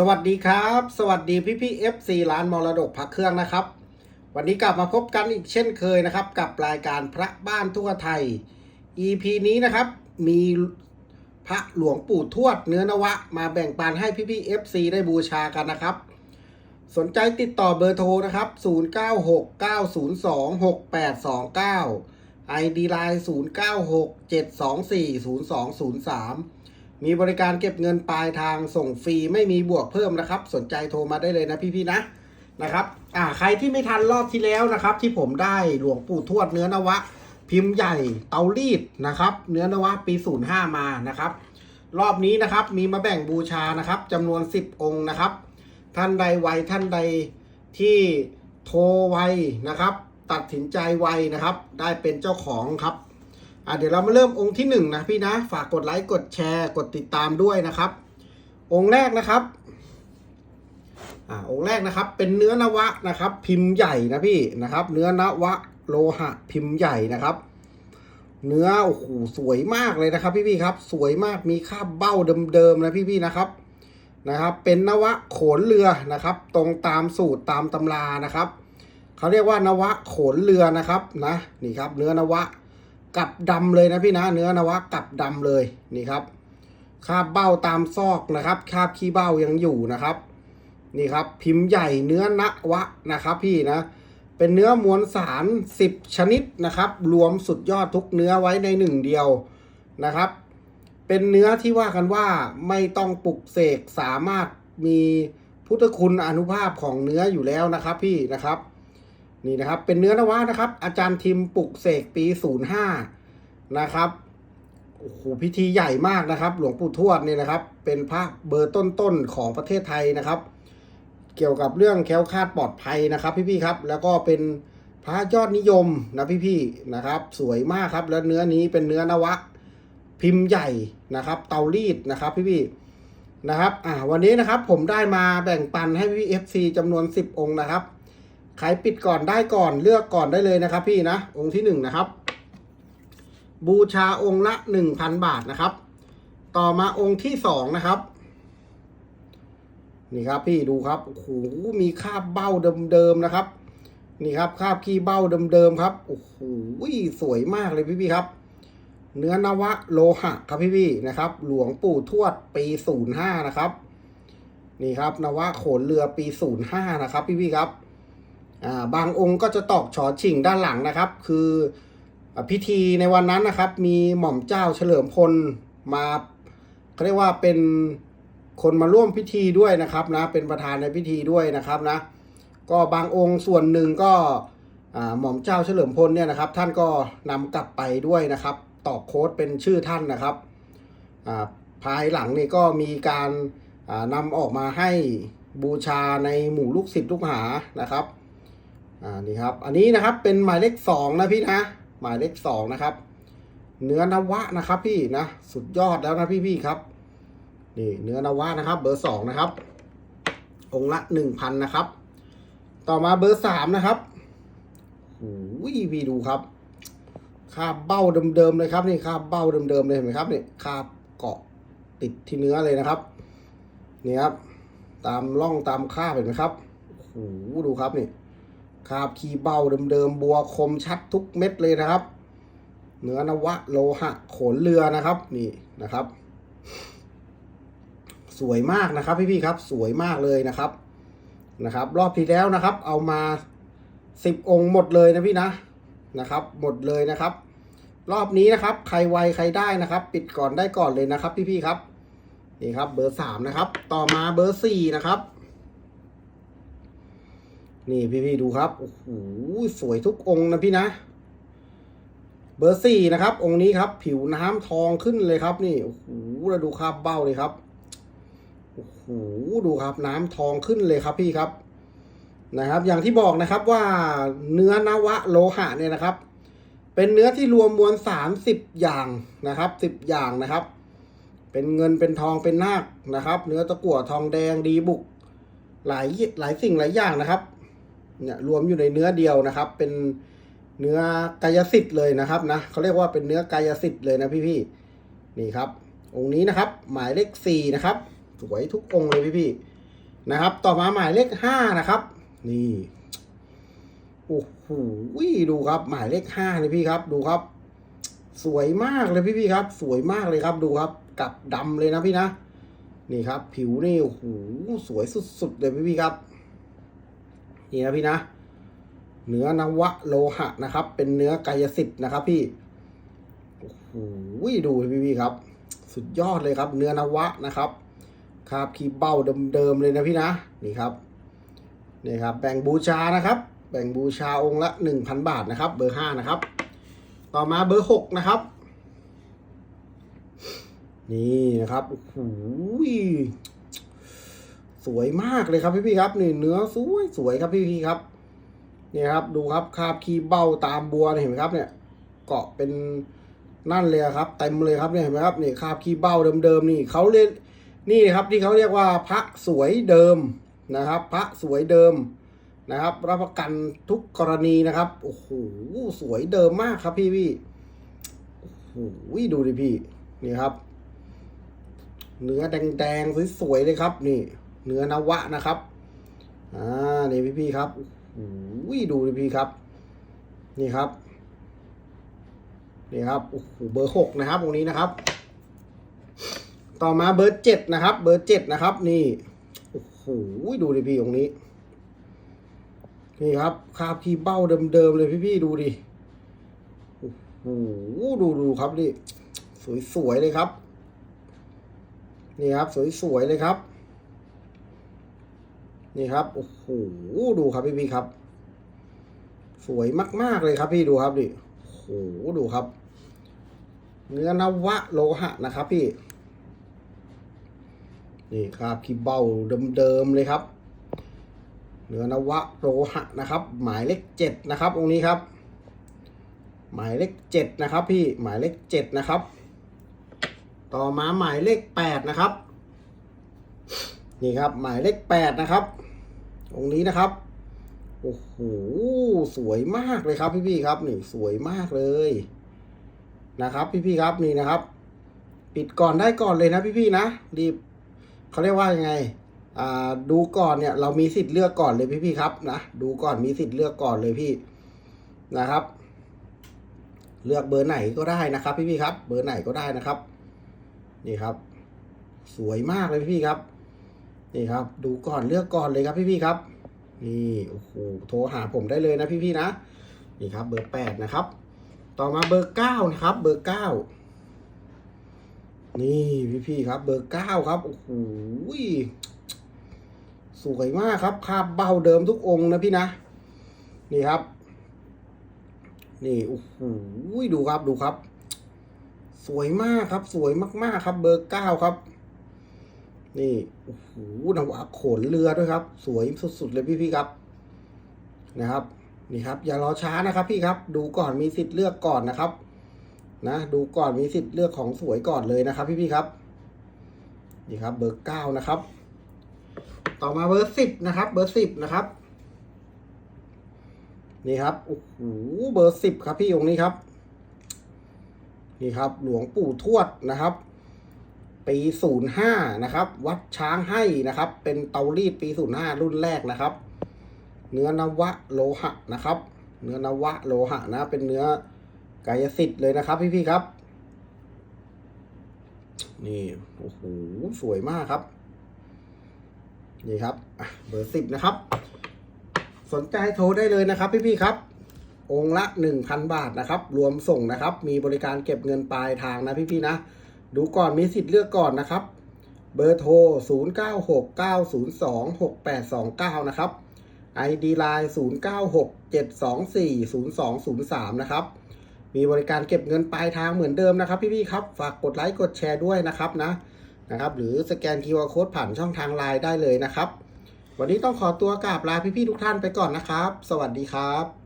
สวัสดีครับ สวัสดีพี่พี่เอฟซีร้านมรดกพระเครื่องนะครับ วันนี้กลับมาพบกันอีกเช่นเคยนะครับ กับรายการพระบ้านทั่วไทย EP นี้นะครับ มีพระหลวงปู่ทวดเนื้อนวะ มาแบ่งปันให้พี่พี่เอฟซีได้บูชากันนะครับ สนใจติดต่อเบอร์โทรนะครับ 0969026829 ID Line 0967240203 มีบริการเก็บเงินปลายทางส่งฟรีไม่มีบวกเพิ่มนะครับ สนใจโทรมาได้เลยนะพี่ๆนะนะครับอ่าใครที่ไม่ทันรอบที่แล้วนะครับ ที่ผมได้หลวงปู่ทวดเนื้อนวะ พิมพ์ใหญ่เตารีดนะครับ เนื้อนวะปี 05 มานะครับ รอบนี้นะครับมีมาแบ่งบูชานะครับจำนวน 10 องค์นะครับ ท่านใดไวท่านใดที่โทรไวนะครับ ตัดสินใจไวนะครับ ได้เป็นเจ้าของครับ อะเดี๋ยวเรามาเริ่มองค์ที่หนึ่งนะพี่นะ ฝากกดไลค์กดแชร์กดติดตามด้วยนะครับ องค์แรกนะครับอ่าองค์แรกนะครับ เป็นเนื้อนวะนะครับ พิมพ์ใหญ่นะพี่นะครับ เนื้อนวะโลหะพิมพ์ใหญ่นะครับ เนื้อโอ้โหสวยมากเลยนะครับ พี่ๆครับ สวยมากมีคาบเบ้าเดิมๆนะพี่ๆนะครับนะครับ เป็นนวะโขนเรือนะครับ ตรงตามสูตรตามตำรานะครับเขาเรียกว่านวะโขนเรือนะครับนะนี่ครับ เนื้อนวะ กับดำเลยนะพี่นะเนื้อนวะกับดำเลยนี่ครับคาบเบ้าตามซอกนะครับคาบขี้เบ้ายังอยู่นะครับ นี่ครับ พิมพ์ใหญ่เนื้อนวะนะครับ พี่นะ เป็นเนื้อมวลสาร10 ชนิดนะครับ รวมสุดยอดทุกเนื้อไว้ในหนึ่งเดียวนะครับ เป็นเนื้อที่ว่ากันว่าไม่ต้องปลุกเสกสามารถมีพุทธคุณอนุภาพของเนื้ออยู่แล้วนะครับ พี่นะครับ นี่นะครับเป็นเนื้อนวะนะครับ อาจารย์ทิมปลุกเสกปี 05 นะครับโอ้โหพิธีใหญ่มากนะครับ หลวงปู่ทวดเนี่ยนะครับ เป็นพระเบอร์ต้นๆของประเทศไทยนะครับ เกี่ยวกับเรื่องแคล้วคลาดปลอดภัยนะครับ พี่ๆครับ แล้วก็เป็นพระยอดนิยมนะพี่ๆนะครับ สวยมากครับ แล้วเนื้อนี้เป็นเนื้อนวะ พิมพ์ใหญ่นะครับ เตารีดนะครับ พี่ๆนะครับ อ่าวันนี้นะครับผมได้มาแบ่งปันให้พี่เอฟซีจำนวน 10 องค์นะครับ ใครปิดก่อนได้ก่อนเลือกก่อนได้เลยนะครับ พี่นะองค์ที่หนึ่งนะครับ บูชาองค์ละหนึ่งพันบาทนะครับ ต่อมาองค์ที่สองนะครับนี่ครับพี่ดูครับโอ้โหมีคาบเบ้าเดิมๆนะครับ นี่ครับคาบขี้เบ้าเดิมๆครับโอ้โหสวยมากเลยพี่ๆครับ เนื้อนวะโลหะครับพี่ๆนะครับ หลวงปู่ทวดปีศูนย์ห้านะครับ นี่ครับ นวะโขนเรือปีศูนย์ห้านะครับ พี่ๆครับ บางองค์ก็จะตอกฉอชิงด้านหลังนะครับ คืออพิธีในวันนั้นนะครับ มีหม่อมเจ้าเฉลิมพลมาเขาเรียกว่าเป็นคนมาร่วมพิธีด้วยนะครับนะเป็นประธานในพิธีด้วยนะครับนะก็บางองค์ส่วนหนึ่งก็หม่อมเจ้าเฉลิมพลเนี่ยนะครับ ท่านก็นำกลับไปด้วยนะครับ ตอกโค้ดเป็นชื่อท่านนะครับภายหลังนี่ก็มีการอ่านำออกมาให้บูชาในหมู่ลูกศิษย์ลูกหานะครับ อ่านี่ครับ อันนี้นะครับเป็นหมายเลขสองนะพี่นะ หมายเลขสองนะครับ เนื้อนวะนะครับพี่นะ สุดยอดแล้วนะพี่พี่ครับ นี่เนื้อนวะนะครับ เบอร์สองนะครับ องค์ละหนึ่งพันนะครับ ต่อมาเบอร์สามนะครับโอ้ยพี่ดูครับคาบเบ้าเดิมๆเลยครับนี่คาบเบ้าเดิมๆเลยเห็นไหมครับนี่คาบเกาะติดที่เนื้อเลยนะครับนี่ครับ ตามร่องตามคาบเห็นไหมครับโอ้โหดูครับนี่ คาบขีเบาเดิมๆบัวคมชัดทุกเม็ดเลยนะครับ เนื้อนวะโลหะขนเรือนะครับ นี่นะครับ สวยมากนะครับพี่ๆครับ สวยมากเลยนะครับนะครับ รอบที่แล้วนะครับ เอามาสิบองค์หมดเลยนะพี่นะนะครับ หมดเลยนะครับ รอบนี้นะครับ ใครไวใครได้นะครับ ปิดก่อนได้ก่อนเลยนะครับ พี่ๆครับนี่ครับ เบอร์สามนะครับ ต่อมาเบอร์สี่นะครับ นี่พี่ๆดูครับ โอ้โห สวยทุกองนะพี่นะ เบอร์สี่นะครับ องค์นี้ครับ ผิวน้ำทองขึ้นเลยครับ นี่ โอ้โหแล้วดูคราบเบ้าเลยครับ โอ้โห ดูครับ น้ำทองขึ้นเลยครับพี่ครับ นะครับ อย่างที่บอกนะครับว่าเนื้อนวะโลหะเนี่ยนะครับ เป็นเนื้อที่รวมมวลสารสิบอย่างนะครับสิบอย่างนะครับ เป็นเงินเป็นทองเป็นนาคนะครับ เนื้อตะกั่วทองแดงดีบุกหลายหลายสิ่งหลายอย่างนะครับ เนี่ยรวมอยู่ในเนื้อเดียวนะครับ เป็นเนื้อกายสิทธิ์เลยนะครับนะเขาเรียกว่าเป็นเนื้อกายสิทธิ์เลยนะพี่ๆนี่ครับ องค์นี้นะครับ หมายเลขสี่นะครับ สวยทุกองค์เลยพี่นะครับ ต่อมาหมายเลขห้านะครับ นี่โอ้โหดูครับ หมายเลขห้าเลยพี่ครับ ดูครับ สวยมากเลยพี่พี่ๆครับ สวยมากเลยครับ ดูครับ กับดำเลยนะพี่นะ นี่ครับ ผิวนี่โอ้โหสวยสุดๆเลยพี่พี่ๆครับ นี่นะพี่นะ เนื้อนวะโลหะนะครับ เป็นเนื้อกายสิทธิ์นะครับ พี่โอ้โหดูพี่พี่ๆครับ สุดยอดเลยครับ เนื้อนวะนะครับคาบคีเบ้าเดิมๆเลยนะพี่นะนี่ครับนี่ครับ แบ่งบูชานะครับ แบ่งบูชาองค์ละหนึ่งพันบาทนะครับ เบอร์ห้านะครับ ต่อมาเบอร์หกนะครับ นี่นะครับโอ้โห สวยมากเลยครับพี่พี่ครับนี่เนื้อสวยสวยครับพี่พี่ครับนี่ครับดูครับคาบคีเบ้าตามบัวเนี่ยเห็นไหมครับ เนี่ย เกาะเป็นนั่นเลยครับเต็มเลยครับเนี่ยเห็นไหมครับนี่คาบคีเบ้าเดิมๆนี่เขาเรียกนี่ครับที่เขาเรียกว่าพระสวยเดิมนะครับ พระสวยเดิมนะครับ รับประกันทุกกรณีนะครับโอ้โหสวยเดิมมากครับพี่พี่โอ้โหดูดิพี่นี่ครับ เนื้อแดงๆสวยๆเลยครับ นี่ เนื้อนวะนะครับ อ่า นี่พี่พี่ครับโอ้โหดูดิพี่ครับ นี่ครับ นี่ครับ โอ้โห เบอร์หกนะครับตรงนี้นะครับ ต่อมาเบอร์เจ็ดนะครับ เบอร์เจ็ดนะครับ นี่ โอ้โห ดูดิพี่ตรงนี้ นี่ครับ คาบคีเบ้าเดิมๆเลยพี่ๆดูดิ โอ้โห ดูดูครับนี่ สวยๆเลยครับนี่ครับ สวยๆเลยครับ นี่ครับโอ้โหดูครับพี่พี่ครับ สวยมาก ๆ เลยครับพี่ดูครับดิโอ้โหดูครับ เนื้อนวะโลหะนะครับพี่ นี่ครับคีเบ้าเดิมๆเลยครับ เนื้อนวะโลหะนะครับ หมายเลขเจ็ดนะครับตรงนี้ครับ หมายเลขเจ็ดนะครับ พี่หมายเลขเจ็ดนะครับ ต่อมาหมายเลขแปดนะครับนี่ครับ หมายเลขแปดนะครับ ตรงนี้นะครับโอ้โหสวยมากเลยครับ พี่ๆครับนี่สวยมากเลยนะครับ พี่ๆครับนี่นะครับ ปิดก่อนได้ก่อนเลยนะ พี่ๆนะรีบเขาเรียกว่ายังไงอ่าดูก่อนเนี่ย เรามีสิทธิ์เลือกก่อนเลยพี่ๆครับนะดูก่อนมีสิทธิ์เลือกก่อนเลยพี่นะครับ เลือกเบอร์ไหนก็ได้นะครับ พี่ๆครับ เบอร์ไหนก็ได้นะครับ นี่ครับ สวยมากเลยพี่ๆครับ นี่ครับ ดูก่อนเลือกก่อนเลยครับพี่ๆครับ นี่โอ้โหโทรหาผมได้เลยนะพี่ๆนะ นี่ครับ เบอร์แปดนะครับ ต่อมาเบอร์เก้านะครับ เบอร์เก้านี่พี่ๆครับ เบอร์เก้าครับโอ้โหสวยมากครับคาบเบ้าเดิมทุกองนะพี่นะ นี่ครับ นี่โอ้โหดูครับดูครับ สวยมากครับ สวยมากๆครับ เบอร์เก้าครับ นี่โอ้โหนวะโขนเรือด้วยครับ สวยสุดๆเลยพี่ๆครับ นะครับ นี่ครับ อย่ารอช้านะครับ พี่ครับ ดูก่อนมีสิทธิ์เลือกก่อนนะครับ นะ ดูก่อนมีสิทธิ์เลือกของสวยก่อนเลยนะครับ พี่ๆครับ นี่ครับ เบอร์เก้านะครับ ต่อมาเบอร์สิบนะครับ เบอร์สิบนะครับ นี่ครับโอ้โหเบอร์สิบครับพี่องค์นี้ครับ นี่ครับ หลวงปู่ทวดนะครับ ปีศูนย์ห้านะครับ วัดช้างให้นะครับ เป็นเตารีดปีศูนย์ห้ารุ่นแรกนะครับ เนื้อนวะโลหะนะครับ เนื้อนวะโลหะนะ เป็นเนื้อกายสิทธิ์เลยนะครับ พี่ๆครับ นี่โอ้โหสวยมากครับ นี่ครับเบอร์สิบนะครับ สนใจโทรได้เลยนะครับพี่ๆครับองค์ละ 1,000 บาทนะครับ รวมส่งนะครับ มีบริการเก็บเงินปลายทางนะพี่ๆนะ ดูก่อนมีสิทธิ์เลือกก่อนนะครับ เบอร์โทร 0969026829 นะครับ ID Line 0967240203 นะครับ มีบริการเก็บเงินปลายทางเหมือนเดิมนะครับพี่ๆครับ ฝากกดไลค์กดแชร์ด้วยนะครับนะนะครับ หรือสแกน QR Code ผ่านช่องทางไลน์ได้เลยนะครับ วันนี้ต้องขอตัวกราบลาพี่ๆทุกท่านไปก่อนนะครับ สวัสดีครับ